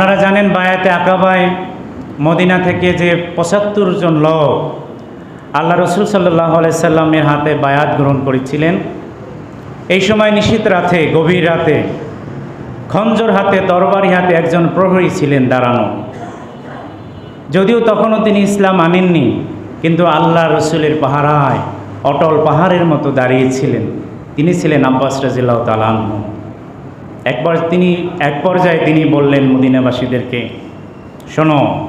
আপনারা জানেন বায়াতে আকাবায় মদিনা থেকে যে পঁচাত্তর জন লোক আল্লাহ রসুল সাল্লাহ সাল্লামের হাতে বায়াত গ্রহণ করেছিলেন। এই সময় নিশীত রাতে, গভীর রাতে, খঞ্জর হাতে তরবারি হাতে একজন প্রহরী ছিলেন দাঁড়ানো। যদিও তখনও তিনি ইসলাম আনেননি, কিন্তু আল্লাহ রসুলের পাহারায়, অটল পাহাড়ের মতো দাঁড়িয়েছিলেন তিনি ছিলেন আব্বাস রাজিল্লাহ তালাহ একবার তিনি, এক পর্যায়ে তিনি বললেন মদিনাবাসীদেরকে, শোনো,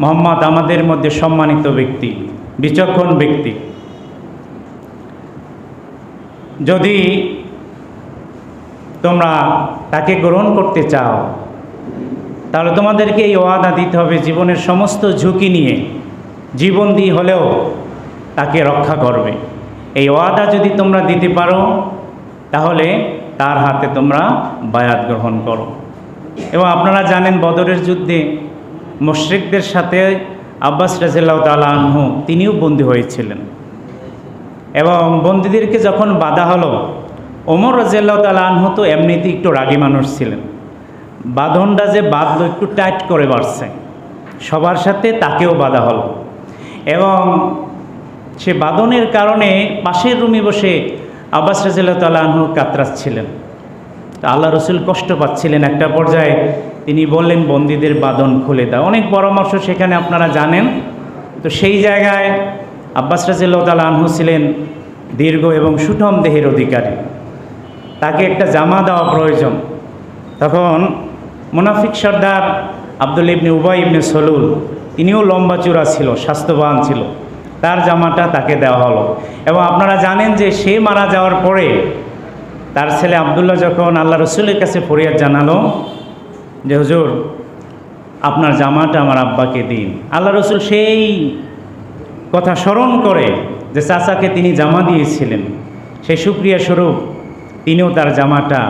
মোহাম্মদ আমাদের মধ্যে সম্মানিত ব্যক্তি, বিচক্ষণ ব্যক্তি। যদি তোমরা তাকে গ্রহণ করতে চাও, তাহলে তোমাদেরকে এই ওয়াদা দিতে হবে জীবনের সমস্ত ঝুঁকি নিয়ে। জীবন দিয়ে হলেও তাকে রক্ষা করবে। এই ওয়াদা যদি তোমরা দিতে পারো, তাহলে তার হাতে তোমরা বায়াত গ্রহণ করো। এবং আপনারা জানেন বদরের যুদ্ধে মুশ্রিকদের সাথে আব্বাস রাজিল্লাহ তালা আনহু তিনিও বন্দী হয়েছিলেন। এবং বন্দীদেরকে যখন বাধা হলো, ওমর রাজিয়াল্লাহ তালা আনহু তো এমনিতেই একটু রাগী মানুষ ছিলেন। বাঁধনটা যে বাঁধলো একটু টাইট করে বাড়ছে, সবার সাথে তাকেও বাধা হলো। এবং সে বাঁধনের কারণে পাশের রুমে বসে আব্বাস রাজিল্লাহ তালা আনহু কাতরাচ্ছিলেন তা আল্লাহ রসুল কষ্ট পাচ্ছিলেন একটা পর্যায়ে। তিনি বললেন, বন্দীদের বাঁধন খুলে দাও। অনেক পরামর্শ সেখানে আপনারা জানেন। তো সেই জায়গায় আব্বাস রাজিল্লাহ তালা আনহু ছিলেন দীর্ঘ এবং সুঠম দেহের অধিকারী। তাকে একটা জামা দেওয়া প্রয়োজন। তখন মুনাফিক সর্দার আব্দুল ইবনে উবাই ইবনে সলুল, তিনিও লম্বা চূড়া ছিল, স্বাস্থ্যবান ছিল। তার জামাটা তাকে দেওয়া হলো। এবং আপনারা জানেন যে সে মারা যাওয়ার পরে তার ছেলে আবদুল্লাহ যখন আল্লাহ রসুলের কাছে ফরিয়াদ জানালো যে, হুজুর, আপনার জামাটা আমার আব্বাকে দিন। আল্লাহ রসুল সেই কথা স্মরণ করে যে চাচাকে তিনি জামা দিয়েছিলেন। সেই সুক্রিয়া স্বরূপ তিনিও তার জামাটা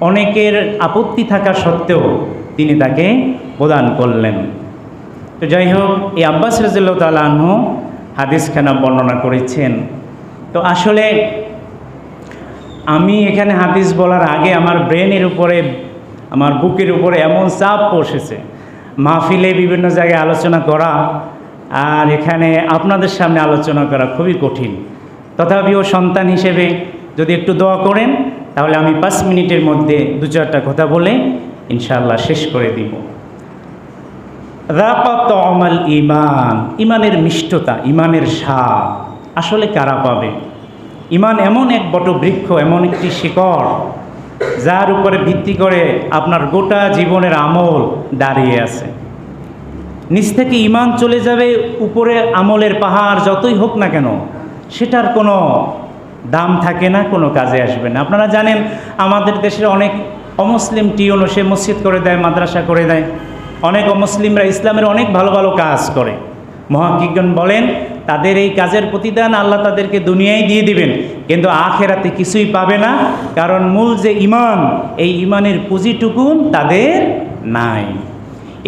অনেকের আপত্তি থাকা সত্ত্বেও তিনি তাকে প্রদান করলেন। তো যাই হোক, এই আব্বাস রাজিল্লাহ তালাহ হাদিসখানা বর্ণনা করেছেন? তো আসলে আমি এখানে হাদিস বলার আগে আমার ব্রেনের উপরে, আমার বুকের উপরে এমন চাপ বসেছে। মাহফিলে বিভিন্ন জায়গায় আলোচনা করা আর এখানে আপনাদের সামনে আলোচনা করা খুবই কঠিন। তথাপিও সন্তান হিসেবে যদি একটু দোয়া করেন, তাহলে আমি পাঁচ মিনিটের মধ্যে দু চারটা কথা বলে ইনশাআল্লাহ শেষ করে দিব। রাপাত অমাল ইমান ইমানের মিষ্টতা ইমানের স্বাদ। আসলে কারা পাবে? ইমান এমন এক বটবৃক্ষ, এমন একটি শিকড়, যার উপরে ভিত্তি করে আপনার গোটা জীবনের আমল দাঁড়িয়ে আছে। নিচ থেকে ইমান চলে যাবে, উপরে আমলের পাহাড় যতই হোক না কেন, সেটার কোনো দাম থাকে না, কোনো কাজে আসবে না। আপনারা জানেন, আমাদের দেশের অনেক অমুসলিম টিউনও সে মসজিদ করে দেয়, মাদ্রাসা করে দেয়। অনেক অমুসলিমরা ইসলামের অনেক ভালো ভালো কাজ করে। মহাকিগণ বলেন, তাদের এই কাজের প্রতিদান আল্লাহ তাদেরকে দুনিয়ায় দিয়ে দিবেন, কিন্তু আখেরাতে কিছুই পাবে না, কারণ মূল যে ইমান, এই ইমানের পুঁজিটুকুন তাদের নাই।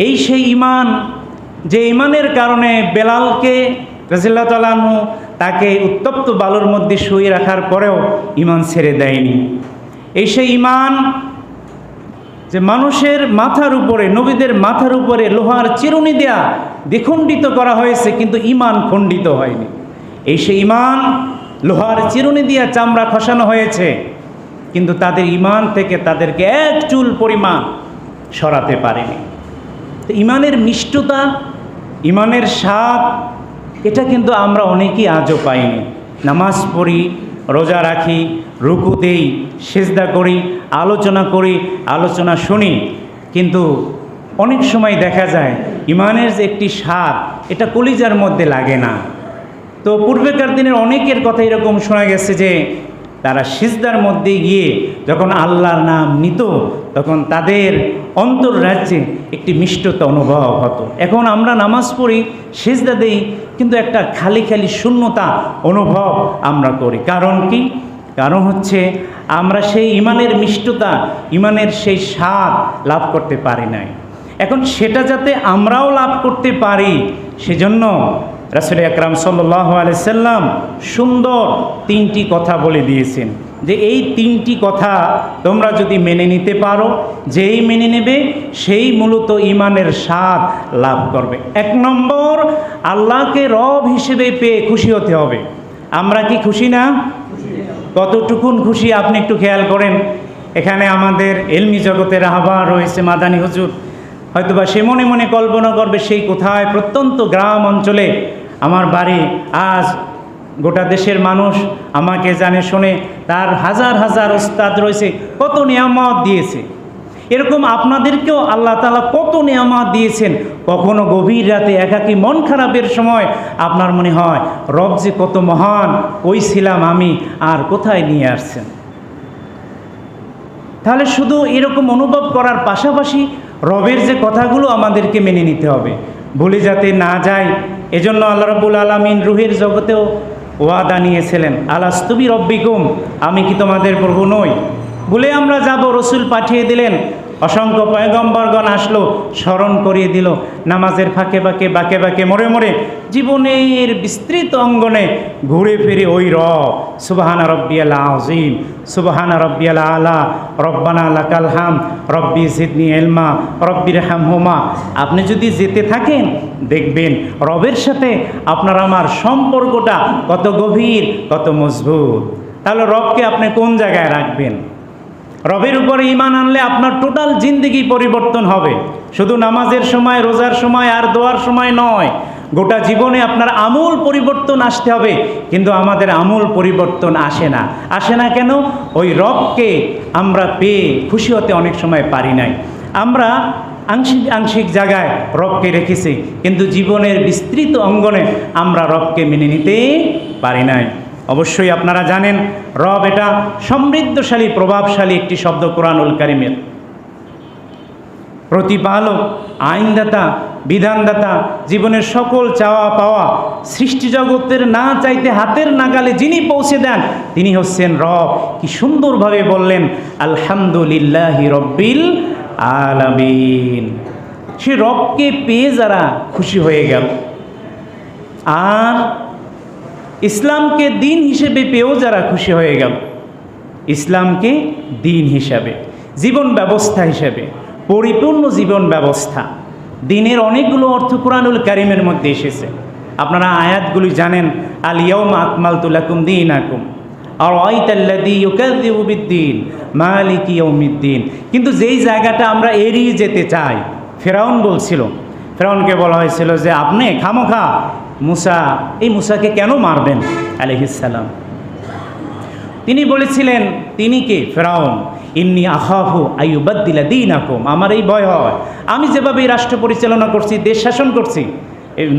এই সেই ইমান, যে ইমানের কারণে বেলালকে রাজিল্লা তালাহু তাকে উত্তপ্ত বালুর মধ্যে শুয়ে রাখার পরেও ইমান ছেড়ে দেয়নি। এই সেই ইমান যে মানুষের মাথার উপরে, নবীদের মাথার উপরে লোহার চিরুনি দেয়া দ্বিখণ্ডিত করা হয়েছে, কিন্তু ইমান খণ্ডিত হয়নি। এই সে ইমান লোহার চিরুনি দিয়া চামড়া খসানো হয়েছে, কিন্তু তাদের ইমান থেকে তাদেরকে এক চুল পরিমাণ সরাতে পারেনি। তো ইমানের মিষ্টতা ইমানের স্বাদ, এটা কিন্তু আমরা অনেকেই আজও পাইনি। নামাজ পড়ি রোজা রাখি, রুকু দেই, সেজদা করি, আলোচনা করি, আলোচনা শুনি। কিন্তু অনেক সময় দেখা যায়, ইমানের যে একটি স্বাদ, এটা কলিজার মধ্যে লাগে না। তো পূর্বেকার দিনের অনেকের কথা এরকম শোনা গেছে যে তারা সিজদার মধ্যে গিয়ে যখন আল্লাহর নাম নিত, তখন তাদের অন্তর রাজ্যে একটি মিষ্টতা অনুভব হতো। এখন আমরা নামাজ পড়ি, সিজদা দেই, কিন্তু একটা খালি খালি শূন্যতা অনুভব আমরা করি। কারণ কি? কারণ হচ্ছে আমরা সেই ইমানের মিষ্টতা, ইমানের সেই স্বাদ লাভ করতে পারি নাই। এখন সেটা যাতে আমরাও লাভ করতে পারি, সেজন্য রাসুল আকরাম আলাইসাল্লাম সুন্দর তিনটি কথা বলে দিয়েছেন যে এই তিনটি কথা তোমরা যদি মেনে নিতে পারো, যেই মেনে নেবে, সেই মূলত ইমানের স্বাদ লাভ করবে। এক নম্বর, আল্লাহকে রব হিসেবে পেয়ে খুশি হতে হবে। আমরা কি খুশি না? কতটুকুন খুশি আপনি একটু খেয়াল করেন। এখানে আমাদের এলমি জগতের আহ্বান রয়েছে, মাদানী হুজুর। হয়তোবা সে মনে মনে কল্পনা করবে সেই কোথায়? প্রত্যন্ত গ্রাম অঞ্চলে আমার বাড়ি আজ গোটা দেশের মানুষ আমাকে জানে, শোনে তার হাজার হাজার ওস্তাদ রয়েছে, কত নিয়ামত দিয়েছে। এরকম আপনাদেরকেও আল্লাহ তালা কত নিয়ামত দিয়েছেন। কখনো গভীর রাতে একাকী মন খারাপের সময় আপনার মনে হয়, রব যে কত মহান, ওই ছিলাম আমি, আর কোথায় নিয়ে আসছেন? তাহলে শুধু এরকম অনুভব করার পাশাপাশি রবের যে কথাগুলো আমাদেরকে মেনে নিতে হবে। ভুলে যাতে না যায় এজন্য আল্লাহ রবুল আলমিন রুহের জগতেও ওয়াদা নিয়েছিলেন। আলাস্তুবি রব্বিকুম, আমি কি তোমাদের প্রভু নই? বলে আমরা যাব, রসুল পাঠিয়ে দিলেন অসংখ্য পয়গম্বরগণ আসলো, স্মরণ করিয়ে দিল। নামাজের ফাঁকে ফাঁকে, বাঁকে বাঁকে, মরে মরে জীবনের বিস্তৃত অঙ্গনে ঘুরে ফিরে ওই র সুবাহানা রব্বিয়াল আজিম সুবাহানা রব্বিয়াল আলা, রব্বানা লাকাল হাম রব্বি সিদনি এলমা রব্বির হাম হোমা আপনি যদি যেতে থাকেন, দেখবেন রবের সাথে আপনার আমার সম্পর্কটা কত গভীর, কত মজবুত। তাহলে রবকে আপনি কোন জায়গায় রাখবেন? রবের উপরে ইমান আনলে আপনার টোটাল জিন্দগি পরিবর্তন হবে। শুধু নামাজের সময়, রোজার সময় আর দোয়ার সময় নয়, গোটা জীবনে আপনার আমূল পরিবর্তন আসতে হবে। কিন্তু আমাদের আমূল পরিবর্তন আসে না। আসে না কেন? ওই রবকে আমরা পেয়ে খুশি হতে অনেক সময় পারি নাই। আমরা আংশিক আংশিক জায়গায় রবকে রেখেছি, কিন্তু জীবনের বিস্তৃত অঙ্গনে আমরা রবকে মেনে নিতে পারি নাই। অবশ্যই আপনারা জানেন, রব এটা সমৃদ্ধশালী, প্রভাবশালী একটি শব্দ কোরআনুল কারিমের। প্রতিপালক, আইনদাতা, বিধানদাতা, জীবনের সকল চাওয়া পাওয়া, সৃষ্টি জগতের না চাইতে হাতের নাগালে যিনি পৌঁছে দেন, তিনি হচ্ছেন রব। কি সুন্দরভাবে বললেন, আলহামদুলিল্লাহ রব্বিল আলামিন। সে রবকে পেয়ে যারা খুশি হয়ে গেল। আর ইসলামকে দিন হিসেবে পেয়েও যারা খুশি হয়ে গেল, ইসলামকে দিন হিসাবে, জীবন ব্যবস্থা হিসেবে, পরিপূর্ণ জীবন ব্যবস্থা। দিনের অনেকগুলো অর্থ কোরআনুল কারিমের মধ্যে এসেছে। আপনারা আয়াতগুলি জানেন আল ইয়ম আকমাল তুলাকুম দিন আকুম আর ওয়াইতাল্লাদিন মালিক ইয়মিদ্দিন কিন্তু যেই জায়গাটা আমরা এড়িয়ে যেতে চাই, ফেরাউন বলছিল, ফেরাউনকে বলা হয়েছিল যে, আপনি খামোখা মুসা, এই মুসাকে কেন মারবেন? আলহিসাল্লাম তিনি বলেছিলেন, তিনি কে? ফেরাউন। ইন্নি আহাহু আইবাদ্দিলা দিন আকুম আমার এই ভয় হয়। আমি যেভাবে এই রাষ্ট্র পরিচালনা করছি, দেশ শাসন করছি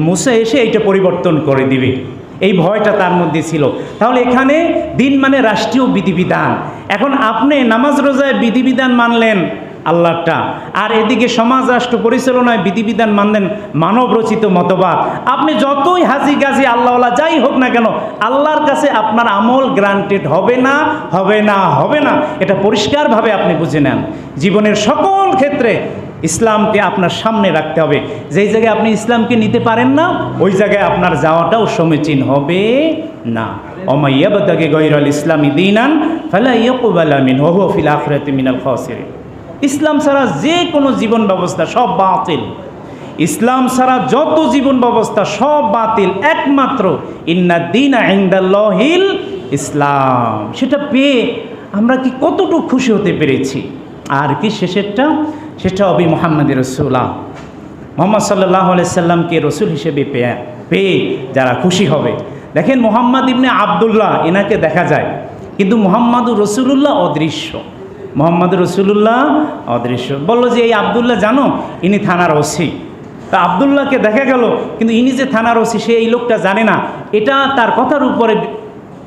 মুসা এসে এইটা পরিবর্তন করে দিবে। এই ভয়টা তার মধ্যে ছিল। তাহলে এখানে দিন মানে রাষ্ট্রীয় বিধিবিধান। এখন আপনি নামাজ রোজায় বিধিবিধান মানলেন আল্লাহটা। আর এদিকে সমাজ রাষ্ট্র পরিচালনায় বিধিবিধান মানলেন মানব রচিত মতবাদ। আপনি যতই হাজি গাজি, আল্লাহওয়ালা যাই হোক না কেন, আল্লাহর কাছে আপনার আমল গ্রান্টেড হবে না হবে না হবে না। এটা পরিষ্কারভাবে আপনি বুঝে নেন। জীবনের সকল ক্ষেত্রে ইসলামকে আপনার সামনে রাখতে হবে। যেই জায়গায় আপনি ইসলামকে নিতে পারেন না, ওই জায়গায় আপনার যাওয়াটাও সমীচীন হবে না। অমাইয়াবদাকে গৈরল ইসলামী দিনান, ফালা ইয়াকুবাল আমিন ওহু ফিল আখরাতি মিনাল খাসিরিন। ইসলাম ছাড়া যে কোনো জীবন ব্যবস্থা সব বাতিল। ইসলাম ছাড়া যত জীবন ব্যবস্থা সব বাতিল, একমাত্র ইন্না দিন আইন্দাল্লাহিল ইসলাম। সেটা পেয়ে আমরা কি কতটুকু খুশি হতে পেরেছি? আর কি শেষেরটা? সেটা অবি মোহাম্মদ রসুল্লাহ মোহাম্মদ সাল্লাহ সাল্লামকে রসুল হিসেবে পেয়ে পেয়ে যারা খুশি হবে। দেখেন মোহাম্মদ ইবনে আবদুল্লাহ, এনাকে দেখা যায়। কিন্তু মোহাম্মদুর রসুল্লাহ অদৃশ্য। মোহাম্মদ রসুল্লাহ অদৃশ্য। বলল যে, এই আবদুল্লাহ জানো, ইনি থানার ওসি। তা আবদুল্লাহকে দেখা গেল, কিন্তু ইনি যে থানার ওসি, সে এই লোকটা জানে না। এটা তার কথার উপরে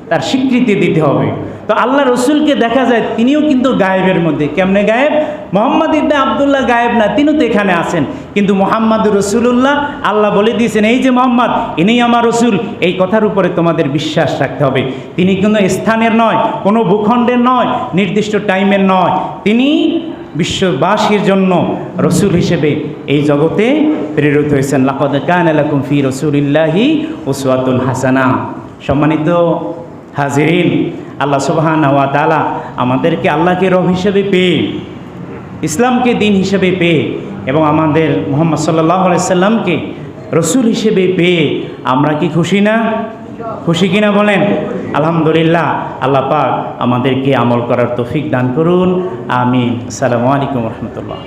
তার স্বীকৃতি দিতে হবে। তো আল্লাহ রসুলকে দেখা যায়, তিনিও কিন্তু গায়েবের মধ্যে। কেমনে গায়েব? মোহাম্মদ ইবনে আবদুল্লাহ গায়েব না, তিনিও তো এখানে আছেন। কিন্তু মোহাম্মদ রসুল্লাহ আল্লাহ বলে দিয়েছেন, এই যে মোহাম্মদ, ইনি আমার রসুল। এই কথার উপরে তোমাদের বিশ্বাস রাখতে হবে। তিনি কোনো স্থানের নয়, কোনো ভূখণ্ডের নয়, নির্দিষ্ট টাইমের নয়। তিনি বিশ্ববাসীর জন্য রসুল হিসেবে এই জগতে প্রেরিত হয়েছেন। লাকদ কান আলাকুম ফি রসুলিল্লাহি ওসওয়াতুল হাসানা। সম্মানিত হাজিরিন, আল্লাহ সুবহান ওয়া তাআলা আমাদেরকে আল্লাহকে রব হিসেবে পেয়ে, ইসলামকে দিন হিসেবে পেয়ে এবং আমাদের মোহাম্মদ সাল্লাহ সাল্লামকে রসুল হিসেবে পেয়ে আমরা কি খুশি না? খুশি কিনা বলেন? আলহামদুলিল্লাহ, আল্লাহ পাক আমাদেরকে আমল করার তফিক দান করুন। আমি আসসালামু আলাইকুম রহমতুল্লাহ।